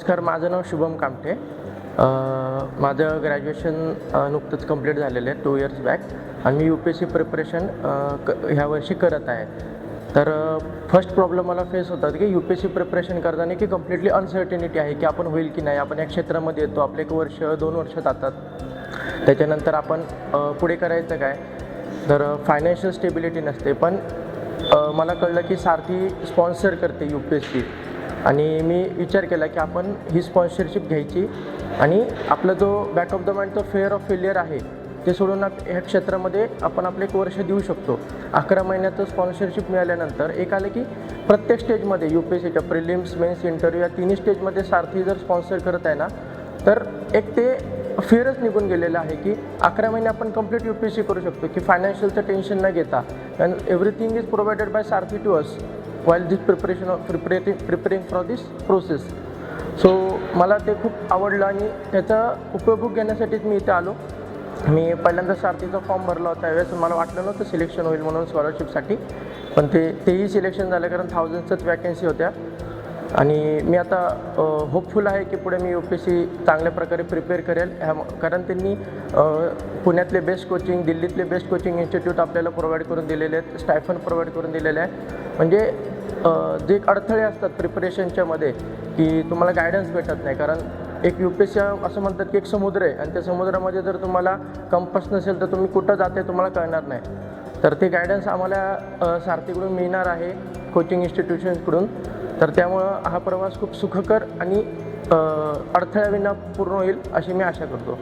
नमस्कार माझं नाव शुभम कामठे. माझं ग्रॅज्युएशन नुकतंच कंप्लीट झालेलं आहे टू इयर्स बॅक आणि मी U P S C preparation क ह्या वर्षी करत आहे. तर फर्स्ट प्रॉब्लेम मला फेस होतात की U P S C preparation करताना की कम्प्लिटली अनसर्टिनिटी आहे की आपण होईल की नाही. आपण या क्षेत्रामध्ये येतो आपले एक वर्ष दोन वर्ष जातात. त्याच्यानंतर आपण पुढे करायचं काय? तर फायनान्शियल स्टेबिलिटी नसते. पण मला कळलं की सारथी स्पॉन्सर करते यू पी एस सी आणि मी विचार केला की आपण ही स्पॉन्सरशिप घ्यायची आणि आपला जो बॅक ऑफ द माइंड तो फेअर ऑफ फेलियर आहे ते सोडून आप ह्या क्षेत्रामध्ये आपण आपलं एक वर्ष देऊ शकतो. अकरा महिन्याचं स्पॉन्सरशिप मिळाल्यानंतर एक आलं की प्रत्येक स्टेजमध्ये यू पी एस सीच्या प्रिलिम्स मेन्स इंटरव्ह्यू या तिन्ही स्टेजमध्ये सारथी जर स्पॉन्सर करत आहे ना तर एक ते फिअरच निघून गेलेलं आहे की अकरा महिने आपण complete U P S C करू शकतो की फायनान्शियलचं टेन्शन न घेता. And everything is provided by Sarthi to us while this preparation of preparating preparing for this process so मला ते खूप आवडलं आणि त्याचा उपयोग घेण्यासाठीच मी इथे आलो. मी पहिल्यांदा सारथीचा फॉर्म भरला होता. त्यावेळेस मला वाटलं नव्हतं सिलेक्शन होईल म्हणून स्कॉलरशिपसाठी पण ते तेही सिलेक्शन झालं कारण थाउजंडच्याच वॅकन्सी होत्या. आणि मी आता होपफुल आहे की पुढे मी यू पी एस सी चांगल्या प्रकारे प्रिपेअर करेल. ह्या कारण त्यांनी पुण्यातले बेस्ट कोचिंग दिल्लीतले बेस्ट कोचिंग इन्स्टिट्यूट आपल्याला प्रोव्हाइड करून दिलेले आहेत. स्टायफन प्रोव्हाइड करून दिलेले आहे. म्हणजे जे अडथळे असतात प्रिपरेशनच्यामध्ये की तुम्हाला गायडन्स भेटत नाही. कारण एक यू पी एस सी असं म्हणतात की एक समुद्र आहे. आणि त्या समुद्रामध्ये जर तुम्हाला कंपस नसेल तर तुम्ही कुठं जाते तुम्हाला कळणार नाही. तर ते गायडन्स आम्हाला सारथीकडून मिळणार आहे कोचिंग इन्स्टिट्यूशन्सकडून तर त्यामुळं हा प्रवास खूप सुखकर आणि अडथळ्याविना पूर्ण होईल अशी मी आशा करतो.